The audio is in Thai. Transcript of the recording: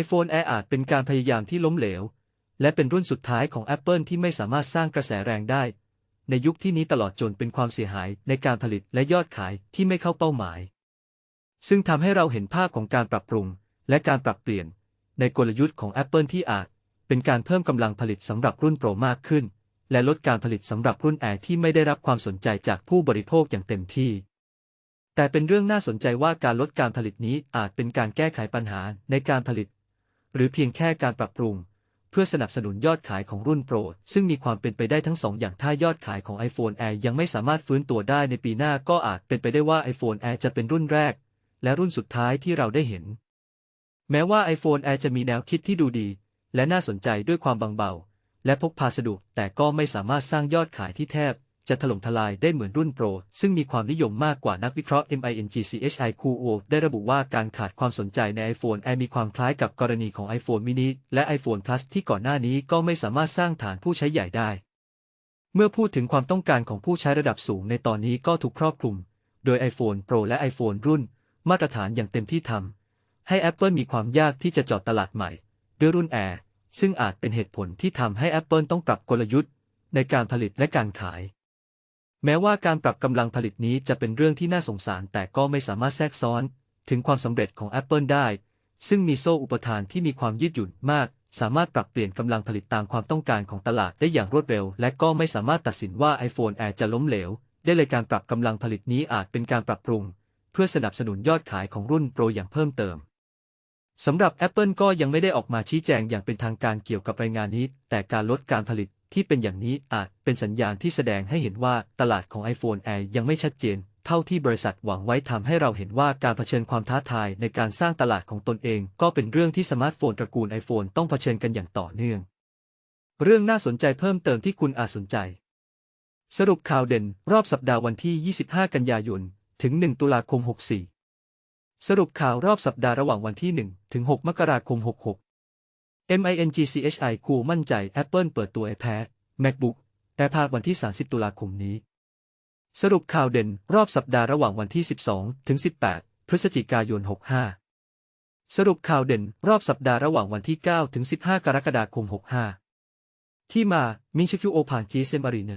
iPhone Air อาจเป็นการพยายามที่ล้มเหลว และเป็นรุ่นสุดท้ายของ Apple ที่ไม่สามารถสร้างกระแสแรงได้ ในยุคที่นี้ตลอดจนเป็นความเสียหายในการผลิตและยอดขายที่ไม่เข้าเป้าหมาย ซึ่งทำให้เราเห็นภาพของการปรับปรุง และการปรับเปลี่ยน ในกลยุทธ์ของ Apple ที่อาจ เป็นการเพิ่มกำลังผลิตสำหรับรุ่นโปรมากขึ้น และลดการผลิตสำหรับรุ่นแอร์ที่ไม่ได้รับความสนใจจากผู้บริโภคอย่างเต็มที่แต่เป็นเรื่องน่าสนใจว่าการลดการผลิตนี้อาจเป็นการแก้ไขปัญหาในการผลิต หรือเพียงแค่การปรับปรุง เพื่อสนับสนุนยอดขายของรุ่นโปรซึ่งมีความเป็นไปได้ทั้งสองอย่างถ้ายอดขายของ iPhone Air ยังไม่สามารถฟื้นตัวได้ในปีหน้าก็อาจเป็นไปได้ว่า iPhone Air จะเป็นรุ่นแรก และรุ่นสุดท้ายที่เราได้เห็น แม้ว่า iPhone Air จะมีแนวคิดที่ดูดี และน่าสนใจด้วยความบางเบา และพกพาสะดวกแต่ก็ไม่สามารถสร้างยอดขายที่แทบ จะถล่มทลายได้เหมือนรุ่นโปร ซึ่งมีความนิยมมากกว่านักวิเคราะห์ MINGCHI c o ได้ระบุว่าการขาดความสนใจใน iPhone Air มีความคล้ายกับกรณีของ iPhone mini และ iPhone Plus ที่ก่อนหน้านี้ก็ไม่สามารถสร้างฐานผู้ใช้ใหญ่ได้ เมื่อพูดถึงความต้องการของผู้ใช้ระดับสูงในตอนนี้ก็ถูกครอบคลุม โดย iPhone Pro และ iPhone รุ่น มาตรฐานอย่างเต็มที่ทำให้ Apple มีความยากที่จะเจาะตลาดใหม่ ด้วยรุ่น Air ซึ่งอาจเป็นเหตุผลที่ทำให้ Apple ต้องปรับกลยุทธ์ ในการผลิตและการขาย แม้ว่าการปรับกำลังผลิตนี้จะเป็นเรื่องที่น่าสงสาร แต่ก็ไม่สามารถแทรกซ้อน ถึงความสำเร็จของ Apple ได้ ซึ่งมีโซ่อุปทานที่มีความยืดหยุ่นมาก สามารถปรับเปลี่ยนกำลังผลิตตามความต้องการของตลาดได้อย่างรวดเร็ว และก็ไม่สามารถตัดสินว่า iPhone Air จะล้มเหลว ได้เลยการปรับกำลังผลิตนี้อาจเป็นการปรับปรุง เพื่อสนับสนุนยอดขายของรุ่นโปรอย่างเพิ่มเติมสำหรับ Apple ก็ยังไม่ได้ออกมาชี้แจงอย่างเป็นทางการเกี่ยวกับรายงานนี้ แต่การลดการผลิต ที่เป็นอย่างนี้อาจเป็นสัญญาณที่แสดงให้เห็นว่าตลาดของ iPhone Air ยังไม่ชัดเจน เท่าที่บริษัทหวังไว้ทำให้เราเห็นว่าการเผชิญความท้าทายในการสร้างตลาดของตนเอง ก็เป็นเรื่องที่สมาร์ทโฟนตระกูล iPhone ต้องเผชิญกันอย่างต่อเนื่อง เรื่องน่าสนใจเพิ่มเติมที่คุณอาจสนใจ สรุปข่าวเด่นรอบสัปดาห์วันที่ 25 กันยายน ถึง 1 ตุลาคม 64 สรุปข่าวรอบสัปดาห์ระหว่างวันที่ 1 ถึง 6 มกราคม 66 MINGCHI คูมั่นใจ Apple เปิดตัว iPad MacBook Air ภาควันที่ 30 ตุลาคมนี้ สรุปข่าวเด่นรอบสัปดาห์ระหว่างวันที่ 12 ถึง 18 พฤศจิกายน 65 สรุปข่าวเด่นรอบสัปดาห์ระหว่างวันที่ 9 ถึง 15 กรกฎาคม 65 ที่มา มิงชคิวโอผ่านจีเซมารีเน